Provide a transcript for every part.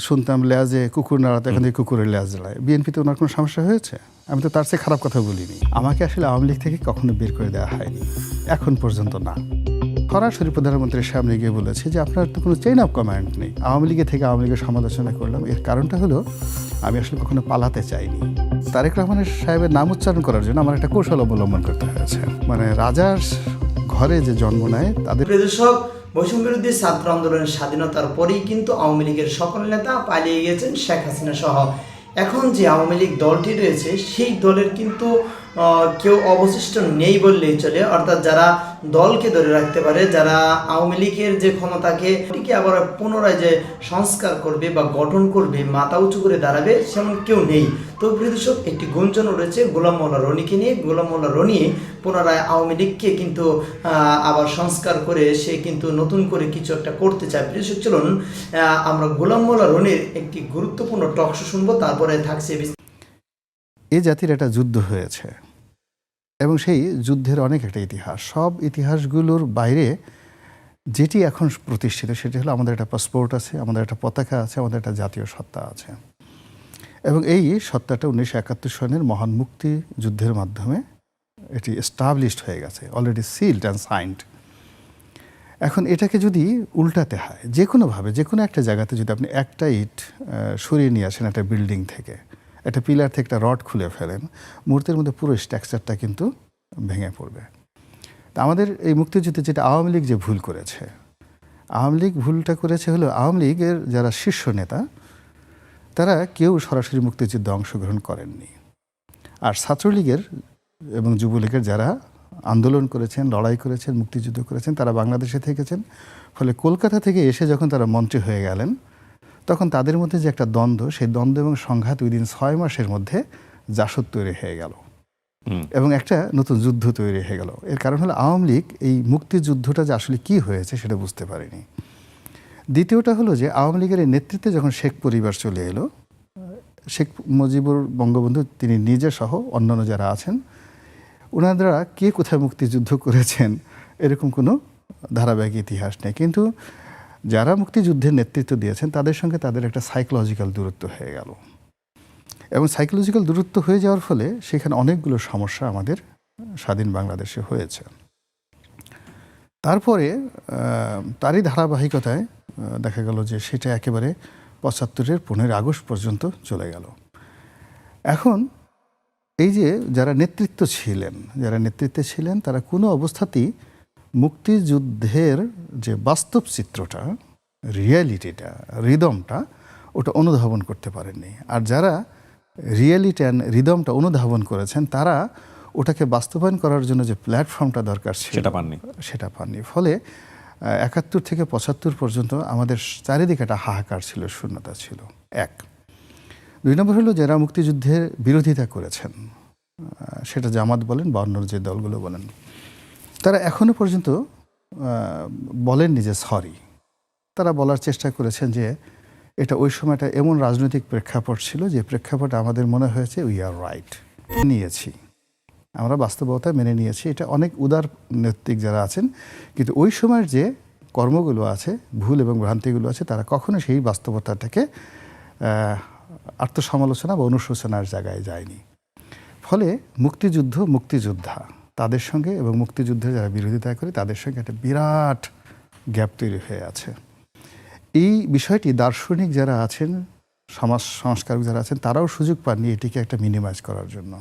শুনতাম লেজে কুকুর নাড়াতে এখন থেকে কুকুরের লেজ নাড়ায় বিএনপিতে ওনার কোনো সমস্যা হয়েছে? আমি তো তার চেয়ে খারাপ কথা বলিনি। আমাকে আসলে আওয়ামী লীগ থেকে কখনো বের করে দেওয়া হয়নি। এখন পর্যন্ত না। সরাসরি প্রধানমন্ত্রীর সামনে গিয়ে বলেছে যে আপনার তো কোনো চেইন অফ কমান্ড নেই। আওয়ামী লীগের থেকে আওয়ামী লীগের সমালোচনা করলাম। এর কারণটা হলো আমি আসলে কখনো পালাতে চাইনি। তারেক রহমানের সাহেবের নাম উচ্চারণ করার জন্য আমার একটা কৌশল অবলম্বন করতে হয়েছে। মানে রাজার ঘরে যে জন্ম নেয় তাদের প্রিয় দর্শক বৈষম্য বিরোধী ছাত্র আন্দোলনের স্বাধীনতার পরেই কিন্তু আওয়ামী লীগের সকল নেতা পালিয়ে গিয়েছেন শেখ হাসিনা সহ। এখন যে আওয়ামী লীগ দলটি রয়েছে, সেই দলের কিন্তু কেউ অবশিষ্ট নেই বললেই চলে। অর্থাৎ যারা দলকে ধরে রাখতে পারে, যারা আওয়ামী লীগের যে ক্ষমতাকে এটিকে আবার পুনরায় যে সংস্কার করবে বা গঠন করবে, মাথা উঁচু করে দাঁড়াবে, সেমন কেউ নেই। তো প্রিয়দর্শক একটি গুঞ্জন রয়েছে গোলাম মোল্লা রনিকে নিয়ে। গোলাম মোল্লা রনি পুনরায় আওয়ামী লীগকে কিন্তু আবার সংস্কার করে সে কিন্তু নতুন করে কিছু একটা করতে চায়। প্রিয় দর্শক, চলুন আমরা গোলাম মোল্লা রনির একটি গুরুত্বপূর্ণ টকশো শুনব, তারপরে থাকছে এ জাতির একটা যুদ্ধ হয়েছে। এবং সেই যুদ্ধের অনেক একটা ইতিহাস। সব ইতিহাসগুলোর বাইরে যেটি এখন প্রতিষ্ঠিত সেটি হলো আমাদের একটা পাসপোর্ট আছে, আমাদের একটা পতাকা আছে, আমাদের একটা জাতীয় সত্তা আছে। এবং এই সত্তাটা উনিশশো একাত্তর সনের মহান মুক্তি যুদ্ধের মাধ্যমে এটি এস্টাবলিশড হয়ে গেছে অলরেডি সিলড অ্যান্ড সাইন্ড এখন এটাকে যদি উল্টাতে হয় যে কোনোভাবে যে কোনো একটা জায়গাতে যদি আপনি একটা ইট সরিয়ে নিয়ে আসেন একটা বিল্ডিং থেকে একটা পিলার থেকে একটা রড খুলে ফেলেন, মুহূর্তের মধ্যে পুরো স্ট্রাকচারটা কিন্তু ভেঙে পড়বে। তা আমাদের এই মুক্তিযুদ্ধে যেটা আওয়ামী লীগ যে ভুল করেছে, আওয়ামী লীগ ভুলটা করেছে হলো আওয়ামী লীগের যারা শীর্ষ নেতা, তারা কেউ সরাসরি মুক্তিযুদ্ধে অংশগ্রহণ করেননি। আর ছাত্রলীগের এবং যুবলীগের যারা আন্দোলন করেছেন, লড়াই করেছেন, মুক্তিযুদ্ধ করেছেন, তারা বাংলাদেশে থেকেছেন। ফলে কলকাতা থেকে এসে যখন তারা মন্ত্রী হয়ে গেলেন তখন তাদের মধ্যে যে একটা দ্বন্দ্ব সেই দ্বন্দ্ব এবং সংঘাত ওই দিন ছয় মাসের মধ্যে জাসদ তৈরি হয়ে গেল। এবং একটা নতুন যুদ্ধ তৈরি হয়ে গেল। এর কারণ হলো আওয়ামী লীগ এই মুক্তিযুদ্ধটা যে আসলে কি হয়েছে সেটা বুঝতে পারেনি। দ্বিতীয়টা হলো যে আওয়ামী লীগের এই নেতৃত্বে যখন শেখ পরিবার চলে এলো শেখ মুজিবুর বঙ্গবন্ধু তিনি নিজে সহ অন্যান্য যারা আছেন ওনারা কে কোথায় মুক্তিযুদ্ধ করেছেন এরকম কোনো ধারাবাহিক ইতিহাস নেই। কিন্তু যারা মুক্তিযুদ্ধের নেতৃত্ব দিয়েছেন, তাদের সঙ্গে তাদের একটা সাইকোলজিক্যাল দূরত্ব হয়ে গেল। এবং সাইকোলজিক্যাল দূরত্ব হয়ে যাওয়ার ফলে সেখানে অনেকগুলো সমস্যা আমাদের, স্বাধীন বাংলাদেশে হয়েছে। তারপরে তারই ধারাবাহিকতায় দেখা গেল যে সেটা একেবারে পঁচাত্তরের পনেরোই আগস্ট পর্যন্ত চলে গেল। এখন, এই যে যারা নেতৃত্ব ছিলেন, যারা নেতৃত্বে ছিলেন, তারা কোনো অবস্থাতেই মুক্তিযুদ্ধের যে বাস্তব চিত্রটা রিয়ালিটিটা রিদমটা ওটা অনুধাবন করতে পারেননি। আর যারা রিয়ালিটি অ্যান্ড রিদমটা অনুধাবন করেছেন তারা ওটাকে বাস্তবায়ন করার জন্য যে প্ল্যাটফর্মটা দরকার ছিল সেটা পাননি। সেটা পাননি। ফলে একাত্তর থেকে পঁচাত্তর পর্যন্ত আমাদের চারিদিকে একটা হাহাকার ছিল শূন্যতা ছিল। এক। দুই নম্বর হলো যারা মুক্তিযুদ্ধের বিরোধিতা করেছেন সেটা জামাত বলেন বা অন্য যে দলগুলো বলেন তারা এখনও পর্যন্ত বলেননি যে সরি। তারা বলার চেষ্টা করেছেন যে এটা ওই সময়টা এমন রাজনৈতিক প্রেক্ষাপট ছিল যে প্রেক্ষাপট আমাদের মনে হয়েছে উই আর রাইট নিয়েছি। আমরা বাস্তবতা মেনে নিয়েছি। এটা অনেক উদার নৈতিক যারা আছেন, কিন্তু ওই সময়ের যে কর্মগুলো আছে, ভুল এবং ভ্রান্তিগুলো আছে, তারা কখনো সেই বাস্তবতাটাকে আত্মসমালোচনা বা অনুশোচনার জায়গায় যায়নি। ফলে মুক্তিযুদ্ধ মুক্তিযোদ্ধা। তাদের সঙ্গে এবং মুক্তিযুদ্ধে যারা বিরোধিতা করে তাদের সঙ্গে একটা বিরাট গ্যাপ তৈরি হয়ে আছে। এই বিষয়টি দার্শনিক যারা আছেন, সমাজ সংস্কারক যারা আছেন, তারাও সুযোগ পাননি এটিকে একটা মিনিমাইজ করার জন্য।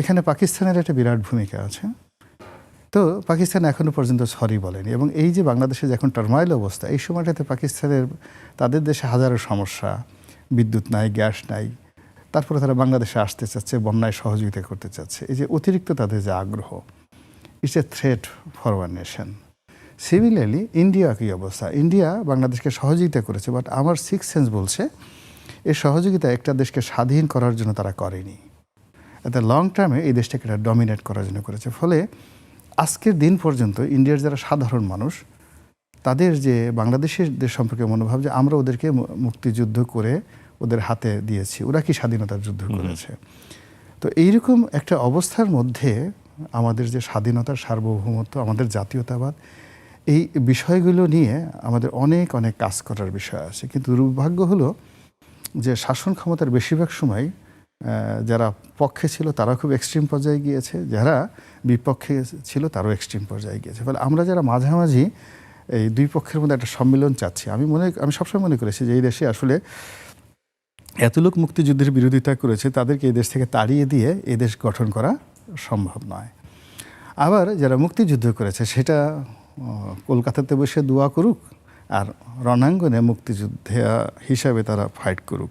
এখানে পাকিস্তানের একটা বিরাট ভূমিকা আছে। তো পাকিস্তান এখনও পর্যন্ত সরি বলেনি এবং এই যে বাংলাদেশে এখন টার্মাইল অবস্থা, এই সময়টাতে পাকিস্তানের, তাদের দেশে হাজারো সমস্যা, বিদ্যুৎ নাই, গ্যাস নাই তারপরে তারা বাংলাদেশে আসতে চাচ্ছে, বন্যায় সহযোগিতা করতে চাচ্ছে। এই যে অতিরিক্ত তাদের যে আগ্রহ it's a threat for one nation similarly India কী অবস্থা? ইন্ডিয়া বাংলাদেশকে সহযোগিতা করেছে বাট আমার সিক্স সেন্স বলছে, এই সহযোগিতা একটা দেশকে স্বাধীন করার জন্য তারা করেনি। এতে লং টার্মে এই দেশটাকে এটা ডমিনেট করার জন্য করেছে। ফলে আজকের দিন পর্যন্ত ইন্ডিয়ার যারা সাধারণ মানুষ, তাদের যে বাংলাদেশের দেশ সম্পর্কে মনোভাব, যে আমরা ওদেরকে মুক্তিযুদ্ধ করে ওদের হাতে দিয়েছি। ওরা কি স্বাধীনতার যুদ্ধ করেছে? তো এইরকম একটা অবস্থার মধ্যে আমাদের যে স্বাধীনতার সার্বভৌমত্ব আমাদের জাতীয়তাবাদ এই বিষয়গুলো নিয়ে আমাদের অনেক অনেক কাজ করার বিষয় আছে। কিন্তু দুর্ভাগ্য হলো যে শাসন ক্ষমতার বেশিরভাগ সময় যারা পক্ষে ছিল তারা খুব এক্সট্রিম পর্যায়ে গিয়েছে। যারা বিপক্ষে ছিল তারাও এক্সট্রিম পর্যায়ে গিয়েছে। ফলে আমরা যারা মাঝামাঝি এই দুই পক্ষের মধ্যে একটা সম্মিলন চাচ্ছি আমি মনে আমি সবসময় মনে করেছি যে এই দেশে আসলে এত লোক মুক্তিযুদ্ধের বিরোধিতা করেছে, তাদেরকে এই দেশ থেকে তাড়িয়ে দিয়ে এই দেশ গঠন করা সম্ভব নয়। আবার যারা মুক্তিযুদ্ধ করেছে, সেটা কলকাতাতে বসে দোয়া করুক আর রণাঙ্গনে মুক্তিযুদ্ধে হিসাবে তারা ফাইট করুক।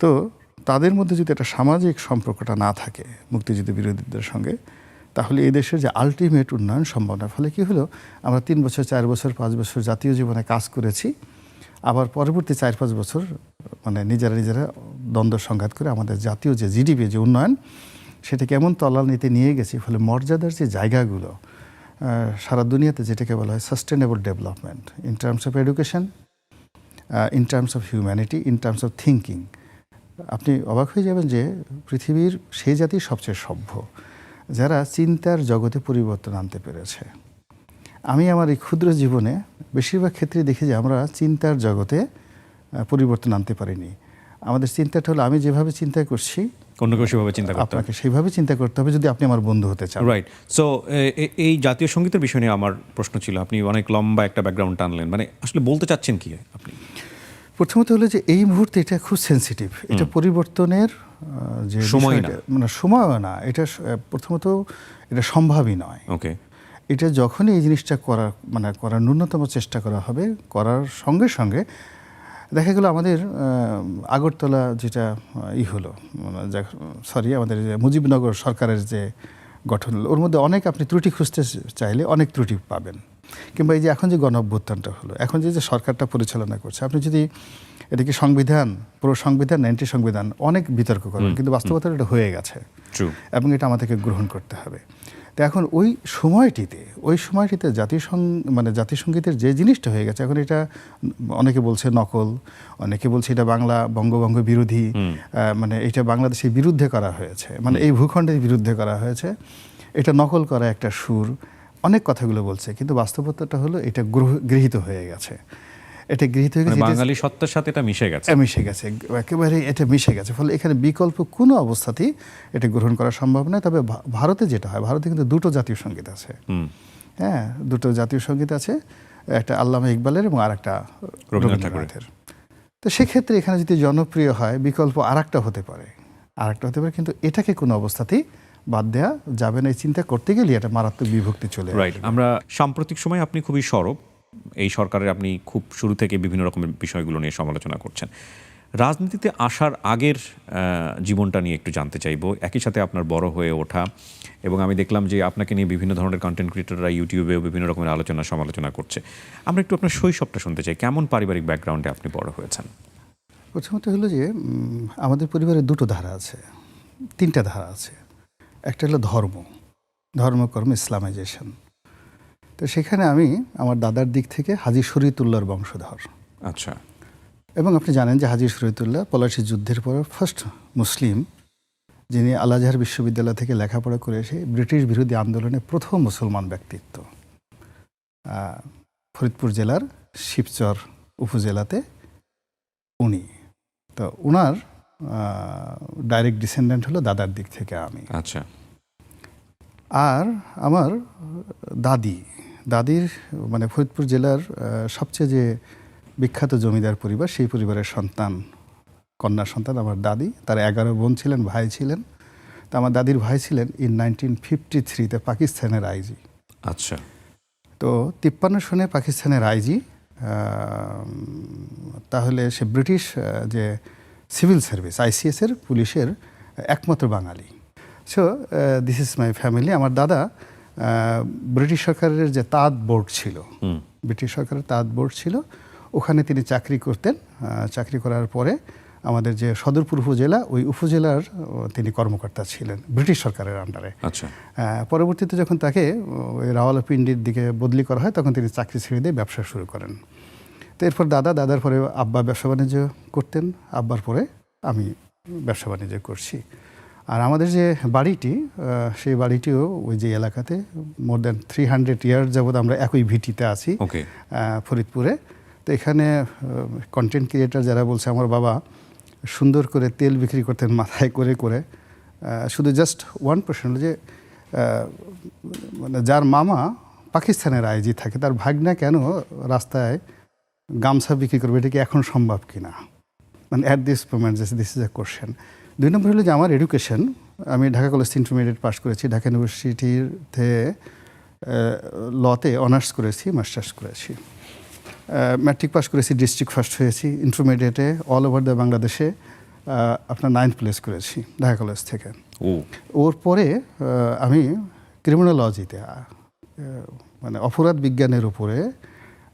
তো তাদের মধ্যে যদি একটা সামাজিক সম্পর্কটা না থাকে মুক্তিযুদ্ধ বিরোধীদের সঙ্গে, তাহলে এই দেশের যে আলটিমেট উন্নয়ন সম্ভব না ফলে কি হলো? আমরা তিন বছর, চার বছর, পাঁচ বছর জাতীয় জীবনে কাজ করেছি আবার পরবর্তী চার পাঁচ বছর মানে নিজেরা নিজেরা দ্বন্দ্ব সংঘাত করে আমাদের জাতীয় যে জিডিপি, যে উন্নয়ন সেটা কেমন তলানিতে নিয়ে গেছি, ফলে মর্যাদার যে জায়গাগুলো সারা দুনিয়াতে যেটাকে বলা হয় sustainable development in terms of education in terms of humanity in terms of thinking আপনি অবাক হয়ে যাবেন যে পৃথিবীর সেই জাতি সবচেয়ে সভ্য, যারা চিন্তার জগতে পরিবর্তন আনতে পেরেছে। আমি আমার এই ক্ষুদ্র জীবনে বেশিরভাগ ক্ষেত্রে দেখি যে আমরা চিন্তার জগতে পরিবর্তন আনতে পারিনি। আমাদের চিন্তাটা হলো আমি যেভাবে চিন্তা করছি অন্য কেউ সেভাবে চিন্তা করতে হবে। আপনাকে সেইভাবে চিন্তা করতে হবে যদি আপনি আমার বন্ধু হতে চান। রাইট সো এই জাতীয় সঙ্গীতের বিষয় নিয়ে আমার প্রশ্ন ছিল। আপনি অনেক লম্বা একটা ব্যাকগ্রাউন্ড টানলেন। মানে আসলে বলতে চাচ্ছেন কি আপনি? প্রথমত হলো যে এই মুহূর্তে এটা খুব সেন্সিটিভ এটা পরিবর্তনের যে সময় মানে সময় না। এটা প্রথমত এটা সম্ভবই নয়। ওকে এটা যখনই এই জিনিসটা করার মানে করার ন্যূনতম চেষ্টা করা হবে করার সঙ্গে সঙ্গে দেখা গেল আমাদের আগরতলা যেটা ই হলো সরি আমাদের যে মুজিবনগর সরকারের যে গঠন হলো ওর মধ্যে অনেক আপনি ত্রুটি খুঁজতে চাইলে অনেক ত্রুটি পাবেন। কিংবা এই যে এখন যে গণ অভ্যুত্থানটা হলো এখন যে যে সরকারটা পরিচালনা করছে আপনি যদি এটা কি সংবিধান পুরো সংবিধান না অ্যান্টি সংবিধান অনেক বিতর্ক করবেন কিন্তু বাস্তবতা এটা হয়ে গেছে। এবং এটা আমাদেরকে গ্রহণ করতে হবে। তো এখন ওই সময়টিতে ওই সময়টিতে জাতিসংঘ মানে জাতিসংগীতের যে জিনিসটা হয়ে গেছে এখন এটা অনেকে বলছে নকল অনেকে বলছে এটা বাংলা বঙ্গভঙ্গ বিরোধী মানে এটা বাংলাদেশের বিরুদ্ধে করা হয়েছে মানে এই ভূখণ্ডের বিরুদ্ধে করা হয়েছে। এটা নকল করা একটা সুর অনেক কথাগুলো বলছে কিন্তু বাস্তবতাটা হলো এটা গৃহীত হয়ে গেছে। এটা গৃহীত হয়ে গেছে মানে বাঙালি সত্তার সাথে এটা মিশে গেছে। মিশে গেছে একেবারে এটা মিশে গেছে। ফলে এখানে বিকল্প কোনো অবস্থাতেই এটা গ্রহণ করা সম্ভব নয়। তবে ভারতে যেটা হয় ভারতে কিন্তু দুটো জাতীয় সংগীত আছে। হ্যাঁ দুটো জাতীয় সংগীত আছে একটা আল্লামা ইকবালের এবং আর একটা রবীন্দ্রনাথ ঠাকুরের। রবীন্দ্রনাথের তো সেক্ষেত্রে এখানে যদি জনপ্রিয় হয় বিকল্প আর একটা হতে পারে। আর একটা হতে পারে কিন্তু এটাকে কোনো অবস্থাতেই বাদ দেওয়া যাবে না। এই চিন্তা করতে গেলে এটা মারাত্মক বিভক্তি চলে। রাইট আমরা সাম্প্রতিক সময় আপনি খুবই সরব। এই সরকারের আপনি খুব শুরু থেকে বিভিন্ন রকমের বিষয়গুলো নিয়ে সমালোচনা করছেন। রাজনীতিতে আসার আগের জীবনটা নিয়ে একটু জানতে চাইব। একই সাথে আপনার বড় হয়ে ওঠা এবং আমি দেখলাম যে আপনাকে নিয়ে বিভিন্ন ধরনের কন্টেন্ট ক্রিয়েটররা ইউটিউবেও বিভিন্ন রকমের আলোচনা, সমালোচনা করছে। আমরা একটু আপনার শৈশবটা শুনতে চাই। কেমন পারিবারিক ব্যাকগ্রাউন্ডে আপনি বড় হয়েছেন? প্রথমত হলো যে আমাদের পরিবারে দুটো ধারা আছে, তিনটা ধারা আছে। একটা হলো ধর্ম, ধর্মকর্ম, ইসলামাইজেশন। তো সেখানে আমি আমার দাদার দিক থেকে হাজি শরীতুল্লাহর বংশধর। আচ্ছা। এবং আপনি জানেন যে হাজি শরীতুল্লাহ পলাশি যুদ্ধের পর ফার্স্ট মুসলিম যিনি আল আজহার বিশ্ববিদ্যালয় থেকে লেখাপড়া করে এসে ব্রিটিশ বিরোধী আন্দোলনে প্রথম মুসলমান ব্যক্তিত্ব। ফরিদপুর জেলার শিবচর উপজেলাতে উনি। তো ওনার ডাইরেক্ট ডিসেন্ডেন্ট হলো দাদার দিক থেকে আমি। আচ্ছা। আর আমার দাদি দাদির মানে ফরিদপুর জেলার সবচেয়ে যে বিখ্যাত জমিদার পরিবার সেই পরিবারের সন্তান কন্যা সন্তান আমার দাদি। তার এগারো বোন ছিলেন ভাই ছিলেন। তা আমার দাদির ভাই ছিলেন ইন নাইনটিন ফিফটি থ্রিতে পাকিস্তানের আইজি। আচ্ছা। তো তিপ্পান্ন সনে পাকিস্তানের আইজি তাহলে সে ব্রিটিশ যে সিভিল সার্ভিস আইসিএসের পুলিশের একমাত্র বাঙালি। So this is my family আমার দাদা ব্রিটিশ সরকারের যে তাঁত বোর্ড ছিল ব্রিটিশ সরকারের তাঁত বোর্ড ছিল ওখানে তিনি চাকরি করতেন। চাকরি করার পরে আমাদের যে সদরপুর উপজেলা ওই উপজেলার তিনি কর্মকর্তা ছিলেন ব্রিটিশ সরকারের আন্ডারে আচ্ছা। পরবর্তীতে যখন তাকে ওই রাওয়ালাপিন্ডির দিকে বদলি করা হয় তখন তিনি চাকরি ছেড়ে দিয়ে ব্যবসা শুরু করেন। তো এরপর দাদা দাদার পরে আব্বা ব্যবসা বাণিজ্য করতেন। আব্বার পরে আমি ব্যবসা বাণিজ্য করছি। আর আমাদের যে বাড়িটি সেই বাড়িটিও ওই যে এলাকাতে more than three hundred year যাবৎ আমরা একই ভিটিতে আছি ওকে ফরিদপুরে। তো এখানে কন্টেন্ট ক্রিয়েটার যারা বলছে আমার বাবা সুন্দর করে তেল বিক্রি করতেন মাথায় করে করে। শুধু জাস্ট ওয়ান পার্সেন্ট যে মানে যার মামা পাকিস্তানের আইজি থাকে তার ভাগনা কেন রাস্তায় গামছা বিক্রি করবে এটা কি এখন সম্ভব কিনা? মানে at this moment this is a question দুই নম্বর হলো যে আমার এডুকেশন আমি ঢাকা কলেজ ইন্টারমিডিয়েট পাস করেছি ঢাকা ইউনিভার্সিটিতে লতে অনার্স করেছি মাস্টার্স করেছি। ম্যাট্রিক পাস করেছি ডিস্ট্রিক্ট ফার্স্ট হয়েছি ইন্টারমিডিয়েটে অল ওভার দ্য বাংলাদেশে আপনার নাইন্থ প্লেস করেছি ঢাকা কলেজ থেকে। ওর পরে আমি ক্রিমিনোলজিতে মানে অপরাধ বিজ্ঞানের উপরে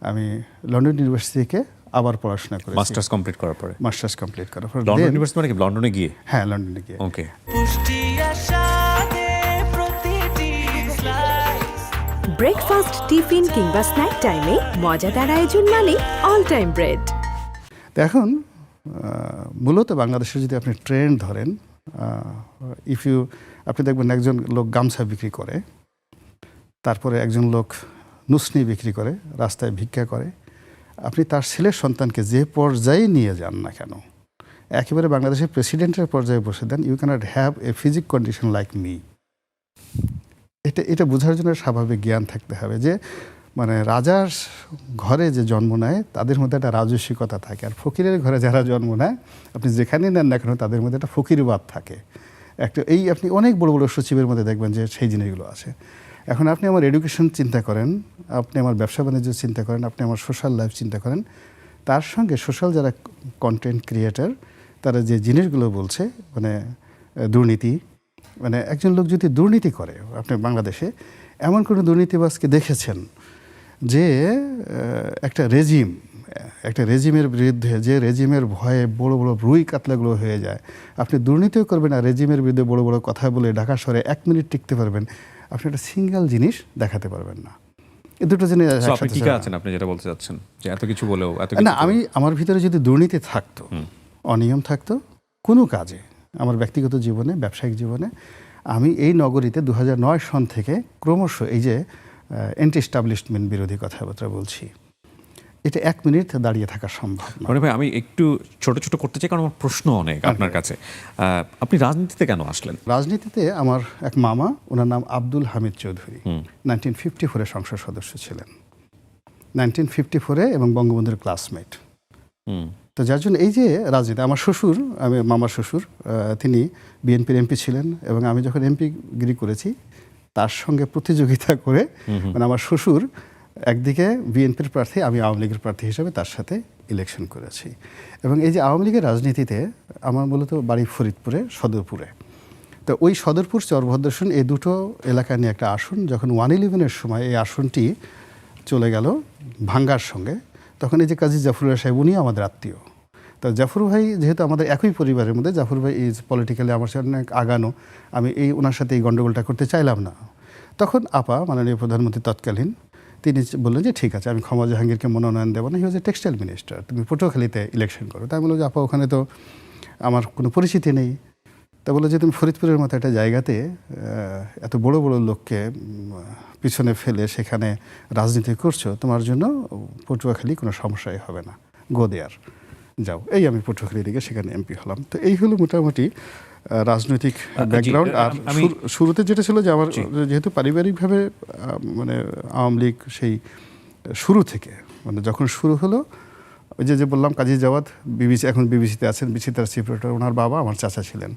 আমি লন্ডন ইউনিভার্সিটি থেকে আবার পড়াশোনা করেছি। মাস্টার্স কমপ্লিট করার পরে? মাস্টার্স কমপ্লিট করার পর। লন্ডন ইউনিভার্সিটি মানে কি? লন্ডনে গিয়ে? হ্যাঁ লন্ডনে গিয়ে। ওকে পুষ্টি আশাতে প্রতিটি slice ব্রেকফাস্ট টিফিন কিংবা স্ন্যাক টাইমে মজাদার আয়োজন মানে অল টাইম ব্রেড এখন মূলত বাংলাদেশে যদি আপনি ট্রেন্ড ধরেন ইফ ইউ আপনি দেখবেন একজন লোক গামছা বিক্রি করে তারপরে একজন লোক নুসনি বিক্রি করে রাস্তায় ভিক্ষা করে আপনি তার ছেলের সন্তানকে যে পর্যায়ে নিয়ে যান না কেন? একেবারে বাংলাদেশের প্রেসিডেন্টের পর্যায়ে বসে then you can't have a physique condition like me এটা এটা বোঝার জন্য স্বাভাবিক জ্ঞান থাকতে হবে যে মানে রাজার ঘরে যে জন্ম নেয়, তাদের মধ্যে একটা রাজস্বিকতা থাকে। আর ফকিরের ঘরে যারা জন্ম নেয়, আপনি যেখানে নেন না কেন, তাদের মধ্যে একটা ফকিরবাদ থাকে। একটা, এই আপনি অনেক বড় বড় সচিবের মধ্যে দেখবেন যে সেই জিনিসগুলো আছে। এখন আপনি আমার এডুকেশন চিন্তা করেন, আপনি আমার ব্যবসা বাণিজ্য চিন্তা করেন, আপনি আমার সোশ্যাল লাইফ চিন্তা করেন, তার সঙ্গে সোশ্যাল যারা কন্টেন্ট ক্রিয়েটার তারা যে জিনিসগুলো বলছে মানে দুর্নীতি মানে একজন লোক যদি দুর্নীতি করে, আপনি বাংলাদেশে, এমন কোনো দুর্নীতিবাজকে দেখেছেন যে একটা রেজিম একটা রেজিমের বিরুদ্ধে, যে রেজিমের ভয়ে বড় বড় রুই কাতলাগুলো হয়ে যায়, আপনি দুর্নীতিও করবেন আর রেজিমের বিরুদ্ধে বড় বড় কথা বলে ঢাকা শহরে এক মিনিট টিকতে পারবেন আপনি একটা সিঙ্গেল জিনিস দেখাতে পারবেন না। এই দুটো জিনিস আপনি। আছেন? আপনি যেটা বলতে চাচ্ছেন যে এত কিছু বলেও এত না আমি আমার ভিতরে যদি দুর্নীতি থাকতো অনিয়ম থাকতো কোনো কাজে আমার ব্যক্তিগত জীবনে ব্যবসায়িক জীবনে আমি এই নগরীতে দু হাজার নয় সন থেকে ক্রমশ এই যে অ্যান্টি এস্টাবলিশমেন্ট বিরোধী কথাবার্তা বলছি। এটা এক মিনিট দাঁড়িয়ে থাকা সম্ভব মনে ভাই আমি একটু ছোট ছোট করতে চাই কারণ আমার প্রশ্ন অনেক আপনার কাছে। আপনি রাজনীতিতে কেন আসলেন? রাজনীতিতে আমার এক মামা ওনার নাম আব্দুল হামিদ চৌধুরী। নাইনটিন ফিফটি ফোরে সংসদ সদস্য ছিলেন। নাইনটিন ফিফটি ফোরে এবং বঙ্গবন্ধুর ক্লাসমেট। তো যার জন্য এই যে রাজনীতি আমার শ্বশুর আমি মামার শ্বশুর তিনি বিএনপির এমপি ছিলেন এবং আমি যখন এমপি গিরি করেছি তার সঙ্গে প্রতিযোগিতা করে মানে আমার শ্বশুর একদিকে বিএনপির প্রার্থী, আমি আওয়ামী লীগের প্রার্থী হিসেবে তার সাথে ইলেকশন করেছি। এবং এই যে আওয়ামী লীগের রাজনীতিতে আমার মূলত বাড়ি ফরিদপুরে, সদরপুরে। তো ওই সদরপুর চরভদ্রসন, এই দুটো এলাকা নিয়ে একটা আসন, যখন ওয়ান ইলেভেনের সময় এই আসনটি চলে গেল ভাঙ্গার সঙ্গে, তখন এই যে কাজী জাফরুল্লাহ সাহেব উনি আমাদের আত্মীয়। তো জাফর ভাই যেহেতু আমাদের একই পরিবারের মধ্যে, জাফর ভাই ইজ পলিটিক্যালি আমার সাথে অনেক আগানো, আমি এই ওনার সাথে এই গণ্ডগোলটা করতে চাইলাম না। তখন আপা, মাননীয় প্রধানমন্ত্রী তৎকালীন তিনি বললেন যে ঠিক আছে, আমি ক্ষমা জাহাঙ্গীরকে মনোনয়ন দেবো না হি ওয়াজ এ টেক্সটাইল মিনিস্টার তুমি পটুয়াখালীতে ইলেকশন করো। তাই আমি বললাম যে, আপা, ওখানে তো আমার কোনো পরিচিতি নেই। তা বলে যে, তুমি ফরিদপুরের মতো একটা জায়গাতে এত বড় বড় লোককে পিছনে ফেলে সেখানে রাজনীতি করছ, তোমার জন্য পটুয়াখালী কোনো সমস্যাই হবে না। গো দেয়ার, যাও। এই আমি পটুয়াখালী দিকে সেখানে এমপি হলাম। তো এই হলো মোটামুটি রাজনৈতিক ব্যাকগ্রাউন্ড আর শুরুতে যেটা ছিল যে আমার যেহেতু পারিবারিকভাবে মানে আওয়ামী লীগ সেই শুরু থেকে মানে যখন শুরু হলো ওই যে যে বললাম কাজী জাওয়াদ বিবিসি এখন বিবিসিতে আছেন বিসি তার চিফ ওনার বাবা আমার চাচা ছিলেন।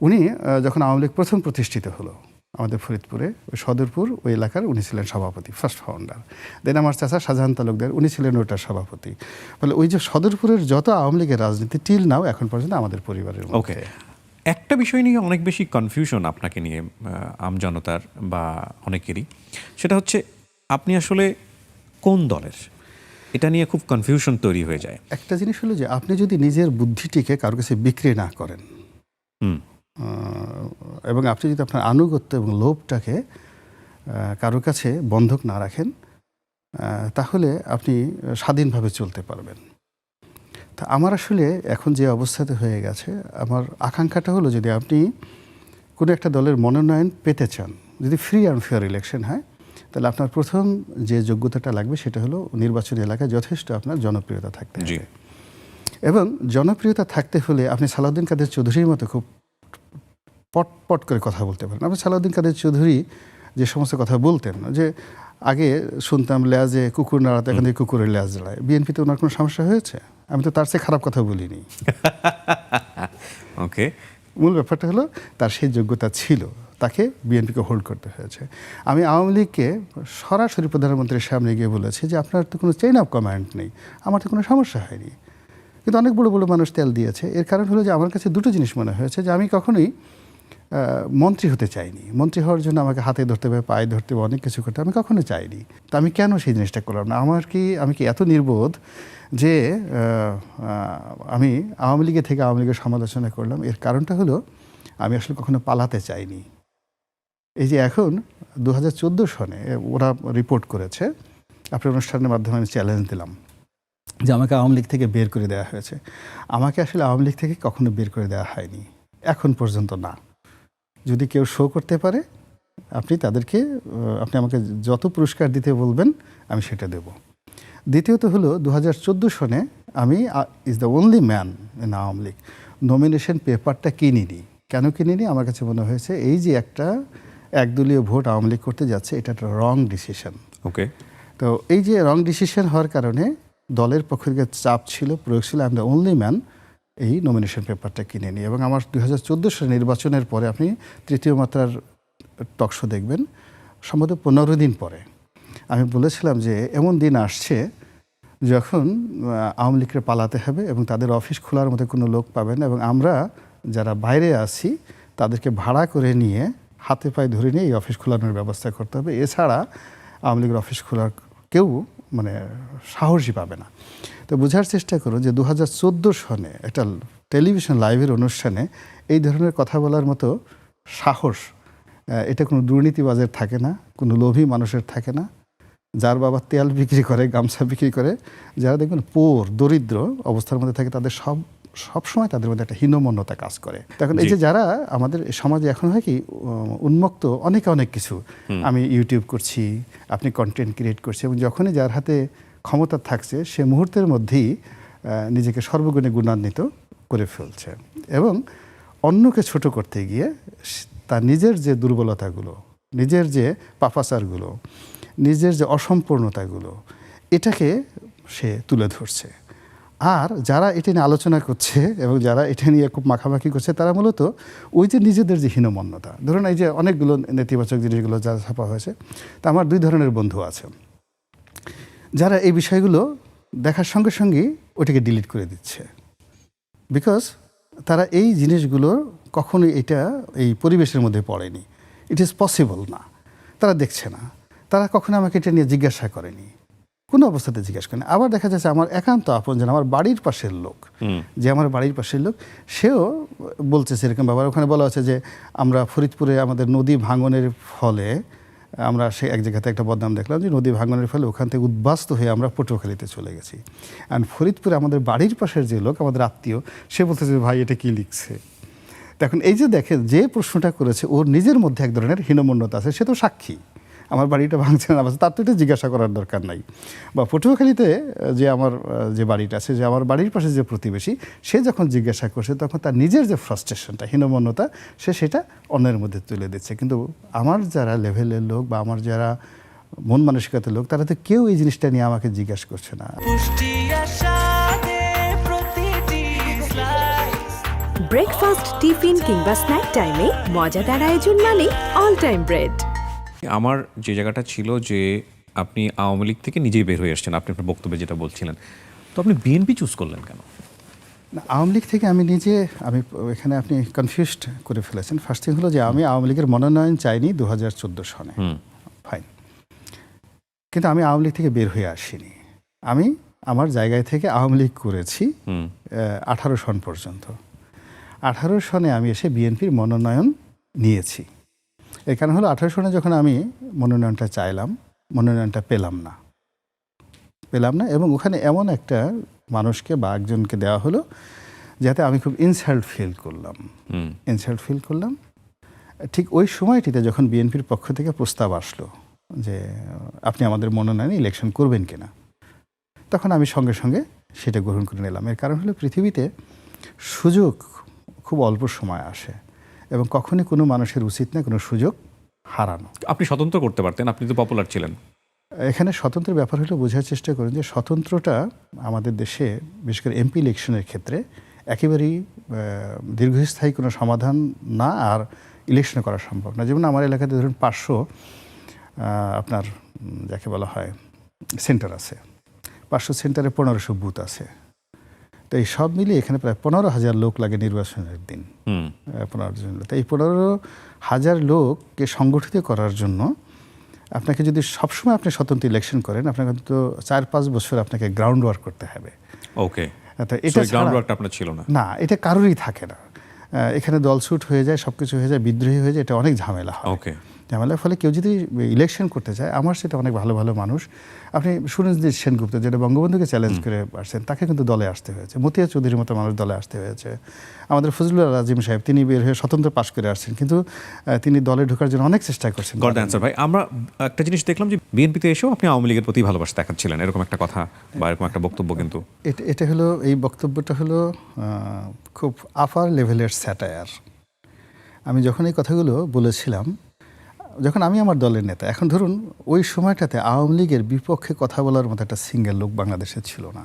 উনি যখন আওয়ামী লীগ প্রথম প্রতিষ্ঠিত হলো আমাদের ফরিদপুরে ওই সদরপুর ওই এলাকার উনি ছিলেন সভাপতি ফার্স্ট ফাউন্ডার দেন আমার চাচা শাহজাহান তালুকদার উনি ছিলেন ওটার সভাপতি। ফলে ওই যে সদরপুরের যত আওয়ামী লীগের রাজনীতি টিল নাও এখন পর্যন্ত আমাদের পরিবারের ওকে একটা বিষয় নিয়ে অনেক বেশি কনফিউশন আপনাকে নিয়ে আমজনতার বা অনেকেরই। সেটা হচ্ছে আপনি আসলে কোন দলের? এটা নিয়ে খুব কনফিউশন তৈরি হয়ে যায়। একটা জিনিস হলো যে আপনি যদি নিজের বুদ্ধিটিকে কারোর কাছে বিক্রি না করেন এবং আপনি যদি আপনার আনুগত্য এবং লোভটাকে কারোর কাছে বন্ধক না রাখেন তাহলে আপনি স্বাধীনভাবে চলতে পারবেন। তা আমার আসলে এখন যে অবস্থাতে হয়ে গেছে আমার আকাঙ্ক্ষাটা হলো যদি আপনি কোনো একটা দলের মনোনয়ন পেতে চান যদি ফ্রি অ্যান্ড ফেয়ার ইলেকশন হয় তাহলে আপনার প্রথম যে যোগ্যতাটা লাগবে সেটা হলো নির্বাচনী এলাকায় যথেষ্ট আপনার জনপ্রিয়তা থাকতে। হবে এবং জনপ্রিয়তা থাকতে হলে আপনি সালাউদ্দিন কাদের চৌধুরীর মতো খুব পট পট করে কথা বলতে পারেন আপনি সালাউদ্দিন কাদের চৌধুরী যে সমস্ত কথা বলতেন যে আগে শুনতাম লেয়াজে কুকুর নাড়াতে এখন থেকে কুকুরের লেয়াজ দাঁড়ায় বিএনপিতে ওনার কোনো সমস্যা হয়েছে? আমি তো তার চেয়ে খারাপ কথা বলিনি। ওকে মূল ব্যাপারটা হলো তার সেই যোগ্যতা ছিল তাকে বিএনপিকে হোল্ড করতে হয়েছে। আমি আওয়ামী লীগকে সরাসরি প্রধানমন্ত্রীর সামনে গিয়ে বলেছি যে আপনার তো কোনো চেইন অফ কমান্ড নেই আমার তো কোনো সমস্যা হয়নি। কিন্তু অনেক বড় বড় মানুষ তেল দিয়েছে। এর কারণ হলো যে আমার কাছে দুটো জিনিস মনে হয়েছে যে আমি কখনোই মন্ত্রী হতে চাইনি। মন্ত্রী হওয়ার জন্য আমাকে হাতে ধরতে হবে, পায়ে ধরতে হবে, অনেক কিছু করতে আমি কখনো চাইনি। তা আমি কেন সেই জিনিসটা করলাম না? আমার কি, আমি কি এত নির্বোধ যে আমি আওয়ামী লীগের থেকে আওয়ামী লীগের সমালোচনা করলাম? এর কারণটা হলো, আমি আসলে কখনো পালাতে চাইনি। এই যে এখন দু হাজার চোদ্দ সনে ওরা রিপোর্ট করেছে, আপনার অনুষ্ঠানের মাধ্যমে আমি চ্যালেঞ্জ দিলাম যে আমাকে আওয়ামী লীগ থেকে বের করে দেওয়া হয়েছে। আমাকে আসলে আওয়ামী লীগ থেকে কখনো বের করে দেওয়া হয়নি। এখন পর্যন্ত না। যদি কেউ শো করতে পারে আপনি তাদেরকে আপনি আমাকে যত পুরস্কার দিতে বলবেন আমি সেটা দেব। দ্বিতীয়ত হলো দু হাজার চোদ্দ সনে আমি is the only man in Awami League nomination পেপারটা কিনিনি কেন কিনিনি আমার কাছে মনে হয়েছে এই যে একটা একদলীয় ভোট আওয়ামী লীগ করতে যাচ্ছে এটা একটা রং ডিসিশন ওকে তো এই যে রং ডিসিশন হওয়ার কারণে দলের পক্ষ থেকে চাপ ছিল প্রয়োগ ছিল আই দ্য অনলি ম্যান এই নমিনেশন পেপারটা কিনে নিই। এবং আমার দুই হাজার সালে নির্বাচনের পরে আপনি তৃতীয় মাত্রার টকশো দেখবেন, সম্ভবত পনেরো দিন পরে। আমি বলেছিলাম যে এমন দিন আসছে যখন আওয়ামী লীগকে পালাতে হবে এবং তাদের অফিস খোলার মতো কোনো লোক পাবেন এবং আমরা যারা বাইরে আছি, তাদেরকে ভাড়া করে নিয়ে হাতে পায়ে ধরে নিয়ে এই অফিস খোলানোর ব্যবস্থা করতে হবে। এছাড়া আওয়ামী লীগের অফিস খোলার কেউ মানে সাহসই পাবে না। তো বোঝার চেষ্টা করুন যে দু হাজার চোদ্দ সনে একটা টেলিভিশন লাইভের অনুষ্ঠানে এই ধরনের কথা বলার মতো সাহস এটা কোনো দুর্নীতিবাজের থাকে না কোনো লোভী মানুষের থাকে না। যার বাবা তেল বিক্রি করে গামছা বিক্রি করে যারা দেখবেন পোর দরিদ্র অবস্থার মধ্যে থাকে তাদের সব সবসময় তাদের মধ্যে একটা হীনমন্যতা কাজ করে। তখন এই যে যারা আমাদের সমাজে এখন হয় কি উন্মুক্ত অনেক অনেক কিছু। আমি ইউটিউব করছি আপনি কন্টেন্ট ক্রিয়েট করছি এবং যখনই যার হাতে ক্ষমতা থাকছে, সে মুহূর্তের মধ্যেই নিজেকে সর্বগুণে গুণান্বিত করে ফেলছে এবং অন্যকে ছোট করতে গিয়ে তার নিজের যে দুর্বলতাগুলো, নিজের যে পাপাচারগুলো, নিজের যে অসম্পূর্ণতাগুলো, এটাকে সে তুলে ধরছে। আর যারা এটা নিয়ে আলোচনা করছে এবং যারা এটা নিয়ে খুব মাখামাখি করছে, তারা মূলত ওই যে নিজেদের যে হীনমন্যতা, ধরুন এই যে অনেকগুলো নেতিবাচক জিনিসগুলো যা ছাপা হয়েছে, তা আমার দুই ধরনের বন্ধু আছে। যারা এই বিষয়গুলো দেখার সঙ্গে সঙ্গেই ওটাকে ডিলিট করে দিচ্ছে। বিকজ তারা এই জিনিসগুলো কখনোই এটা এই পরিবেশের মধ্যে পড়েনি। ইট ইজ পসিবল না। তারা দেখছে না। তারা কখনো আমাকে এটা নিয়ে জিজ্ঞাসা করেনি। কোনো অবস্থাতে জিজ্ঞাসা করেনি। আবার দেখা যাচ্ছে আমার একান্ত আপনজন আমার বাড়ির পাশের লোক যে আমার বাড়ির পাশের লোক সেও বলছে সেরকম ব্যাপার। ওখানে বলা আছে যে আমরা ফরিদপুরে আমাদের নদী ভাঙনের ফলে আমরা সে এক জায়গাতে একটা বদনাম দেখলাম যে নদী ভাঙনের ফলে ওখান থেকে উদ্বাস্ত হয়ে আমরা পটুয়াখালীতে চলে গেছি। অ্যান্ড ফরিদপুরে আমাদের বাড়ির পাশের যে লোক, আমাদের আত্মীয়, সে বলতেছে ভাই, এটা কী লিখছে? এখন এই যে দেখে যে প্রশ্নটা করেছে, ওর নিজের মধ্যে এক ধরনের হীনমন্যতা আছে, সে তো সাক্ষী। আমার বাড়িটা ভাঙছে না ভাঙছে, তার তো এটা জিজ্ঞাসা করার দরকার নাই। বা পটুয়াখালীতে যে আমার যে বাড়িটা আছে যে আমার বাড়ির পাশে যে প্রতিবেশী সে যখন জিজ্ঞাসা করছে তখন তার নিজের যে ফ্রাস্ট্রেশনটা হীনমন্যতা সে সেটা অন্যের মধ্যে তুলে দিচ্ছে। কিন্তু আমার যারা লেভেলের লোক বা আমার যারা মন মানসিকতার লোক তারা তো কেউ এই জিনিসটা নিয়ে আমাকে জিজ্ঞাসা করছে না। ব্রেকফাস্ট টিফিন কিংবা স্ন্যাক টাইমে মজাদার আয়োজন মানে অল টাইম ব্রেড আমার যে জায়গাটা ছিল যে আপনি আওয়ামী লীগ থেকে নিজেই বের হয়ে আসছেন আপনি আপনার বক্তব্যে যেটা বলছিলেন। তো আপনি বিএনপি চুজ করলেন কেন? না, আওয়ামী লীগ থেকে আমি নিজে আমি এখানে আপনি কনফিউজড করে ফেলেছেন। ফার্স্ট থিং হলো যে আমি আওয়ামী লীগের মনোনয়ন চাইনি দু হাজার চোদ্দ সনে। হুম। ফাইন কিন্তু আমি আওয়ামী লীগ থেকে বের হয়ে আসিনি। আমি আমার জায়গায় থেকে আওয়ামী লীগ করেছি আঠারো সন পর্যন্ত। আঠারো সনে আমি এসে বিএনপির মনোনয়ন নিয়েছি। কারণ হলো আঠারো সনে যখন আমি মনোনয়নটা চাইলাম মনোনয়নটা পেলাম না। পেলাম না এবং ওখানে এমন একটা মানুষকে বা একজনকে দেওয়া হলো যাতে আমি খুব ইনসাল্ট ফিল করলাম। ইনসাল্ট ফিল করলাম। ঠিক ওই সময়টিতে যখন বিএনপির পক্ষ থেকে প্রস্তাব আসলো যে আপনি আমাদের মনোনয়নে ইলেকশন করবেন কিনা? তখন আমি সঙ্গে সঙ্গে সেটা গ্রহণ করে নিলাম। এর কারণ হলো পৃথিবীতে সুযোগ খুব অল্প সময় আসে। এবং কখনই কোনো মানুষের উচিত না কোনো সুযোগ হারানো। আপনি স্বতন্ত্র করতে পারতেন আপনি তো পপুলার ছিলেন। এখানে স্বতন্ত্রের ব্যাপার হলো বোঝার চেষ্টা করেন যে স্বতন্ত্রটা আমাদের দেশে বিশেষ করে এমপি ইলেকশনের ক্ষেত্রে একেবারেই দীর্ঘস্থায়ী কোনো সমাধান না আর ইলেকশন করা সম্ভব না। যেমন আমার এলাকাতে ধরুন পাঁচশো আপনার যাকে বলা হয় সেন্টার আছে। পাঁচশো সেন্টারে পনেরোশো বুথ আছে। তো এই সব মিলিয়ে এখানে প্রায় পনেরো হাজার লোক লাগে নির্বাচনের দিন। হুম। পনেরো জন তো এই পনেরো হাজার লোককে সংগঠিত করার জন্য আপনাকে যদি সবসময় আপনি স্বতন্ত্র ইলেকশন করেন আপনাকে তো চার পাঁচ বছর আপনাকে গ্রাউন্ড ওয়ার্ক করতে হবে। ওকে এটা গ্রাউন্ড ওয়ার্কটা আপনার ছিল না? না এটা কারোরই থাকে না। এখানে দলছুট হয়ে যায় সব কিছু হয়ে যায় বিদ্রোহী হয়ে যায় এটা অনেক ঝামেলা হয়। ওকে ঝামেলার ফলে কেউ যদি ইলেকশন করতে চায় আমার সেটা অনেক ভালো ভালো মানুষ। আপনি সুরঞ্জিৎ সেনগুপ্ত যেটা বঙ্গবন্ধুকে চ্যালেঞ্জ করে আসছেন তাকে কিন্তু দলে আসতে হয়েছে। মতিয়া চৌধুরীর মতো মানুষ দলে আসতে হয়েছে। আমাদের ফজলুল রাজিম সাহেব তিনি বের হয়ে স্বতন্ত্র পাশ করে আসছেন। কিন্তু তিনি দলে ঢোকার জন্য অনেক চেষ্টা করছেন। গড অ্যান্সার ভাই। আমরা একটা জিনিস দেখলাম যে বিএনপিতে এসেও আপনি আওয়ামী লীগের প্রতি ভালোবাসা দেখাচ্ছিলেন এরকম একটা কথা বা এরকম একটা বক্তব্য কিন্তু। এটা এটা হলো এই বক্তব্যটা হলো খুব আপার লেভেলের স্যাটায়ার আমি যখন এই কথাগুলো বলেছিলাম যখন আমি আমার দলের নেতা, এখন ধরুন ওই সময়টাতে আওয়ামী লীগের বিপক্ষে কথা বলার মতো একটা সিঙ্গেল লোক বাংলাদেশে ছিল না।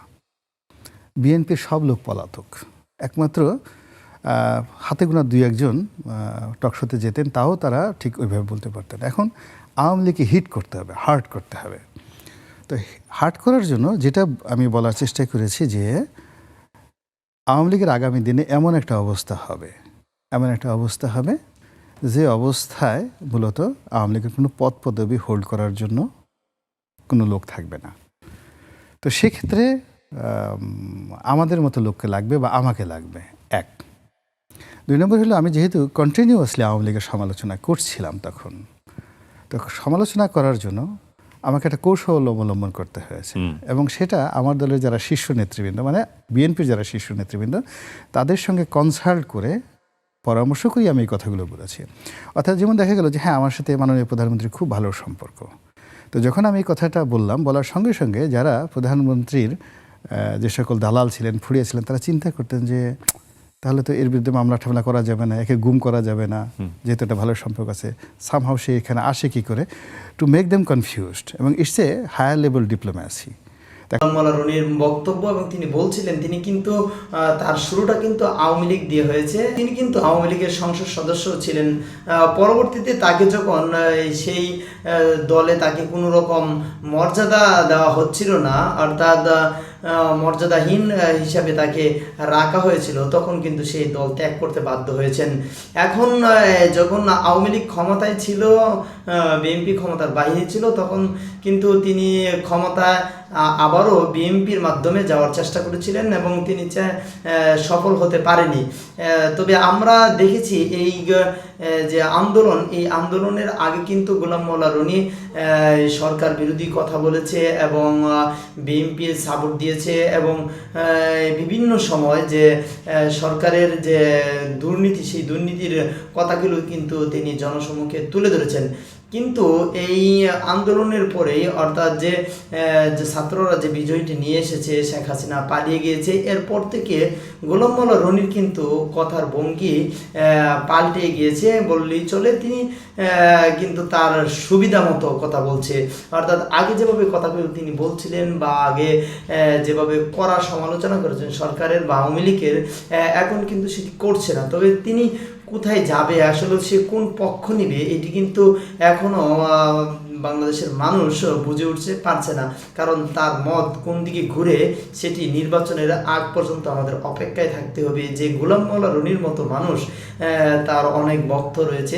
বিএনপির সব লোক পলাতক। একমাত্র হাতে গোনা দুই একজন টকশোতে যেতেন, তাও তারা ঠিক ওইভাবে বলতে পারতেন। এখন আওয়ামী লীগকে হিট করতে হবে হার্ট করতে হবে। তো হার্ট করার জন্য যেটা আমি বলার চেষ্টা করেছি যে, আওয়ামী লীগের আগামী দিনে এমন একটা অবস্থা হবে, এমন একটা অবস্থা হবে যে অবস্থায় মূলত আওয়ামী লীগের কোনো পদ পদবি হোল্ড করার জন্য কোনো লোক থাকবে না। তো সেক্ষেত্রে আমাদের মতো লোককে লাগবে বা আমাকে লাগবে এক। দুই নম্বর হলো আমি যেহেতু কন্টিনিউয়াসলি আওয়ামী লীগের সমালোচনা করছিলাম তখন তো সমালোচনা করার জন্য আমাকে একটা কৌশল অবলম্বন করতে হয়েছে। এবং সেটা আমার দলের যারা শীর্ষ নেতৃবৃন্দ মানে বিএনপির যারা শীর্ষ নেতৃবৃন্দ তাদের সঙ্গে কনসাল্ট করে পরামর্শ করি আমি এই কথাগুলো বলেছি। অর্থাৎ যেমন দেখা গেল যে হ্যাঁ আমার সাথে মাননীয় প্রধানমন্ত্রীর খুব ভালো সম্পর্ক। তো যখন আমি এই কথাটা বললাম বলার সঙ্গে সঙ্গে যারা প্রধানমন্ত্রীর যে সকল দালাল ছিলেন ফুড়িয়ে ছিলেন তারা চিন্তা করতেন যে তাহলে তো এর বিরুদ্ধে মামলা টামলা করা যাবে না একে গুম করা যাবে না যেহেতু একটা ভালো সম্পর্ক আছে। সামহাও সে এখানে আসে কি করে? টু মেক দেম কনফিউজড এবং it's a higher level diplomacy রনির বক্তব্য এবং তিনি বলছিলেন, তিনি কিন্তু তার শুরুটা কিন্তু আওয়ামী লীগ দিয়ে হয়েছে। তিনি কিন্তু আওয়ামী লীগের সংসদ সদস্য ছিলেন। পরবর্তীতে তাকে যখন সেই দলে তাকে কোনো রকম মর্যাদা দেওয়া হচ্ছিল না, অর্থাৎ মর্যাদাহীন হিসাবে তাকে রাখা হয়েছিল, তখন কিন্তু সেই দল ত্যাগ করতে বাধ্য হয়েছেন। এখন যখন আওয়ামী লীগ ক্ষমতায় ছিল বিএনপি ক্ষমতার বাহিরে ছিল, তখন কিন্তু তিনি ক্ষমতায় আবারও বিএনপির মাধ্যমে যাওয়ার চেষ্টা করেছিলেন এবং তিনি সফল হতে পারেনি। তবে আমরা দেখেছি এই যে আন্দোলন, এই আন্দোলনের আগে কিন্তু গোলাম মোল্লা রনি সরকার বিরোধী কথা বলেছে এবং বিএনপি সাপোর্ট দিয়েছে এবং বিভিন্ন সময় যে সরকারের যে দুর্নীতি, সেই দুর্নীতির কথাগুলো কিন্তু তিনি জনসমুখে তুলে ধরেছেন। কিন্তু এই আন্দোলনের পরেই অর্থাৎ যে যে ছাত্ররা যে বিজয়টি নিয়ে এসেছে, শেখ হাসিনা পালিয়ে গিয়েছে, এরপর থেকে গোলাম মোল্লা রনির কিন্তু কথার ভঙ্গি পাল্টে গিয়েছে বললেই চলে। তিনি কিন্তু তার সুবিধা মতো কথা বলছে। অর্থাৎ আগে যেভাবে কথাগুলো তিনি বলছিলেন বা আগে যেভাবে করা সমালোচনা করেছেন সরকারের বা আওয়ামী লীগের এখন কিন্তু সেটি করছে না। তবে তিনি কোথায় যাবে আসলে সে কোন পক্ষ নিবে এটি কিন্তু এখনও আহ, বাংলাদেশের মানুষ বুঝে উঠছে পারছে না। কারণ তার মত কোন দিকে ঘুরে সেটি নির্বাচনের আগ পর্যন্ত আমাদের অপেক্ষায় থাকতে হবে। যে গোলাম মোল্লা রনির মতো মানুষ তার অনেক ভক্ত রয়েছে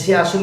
সে আসলে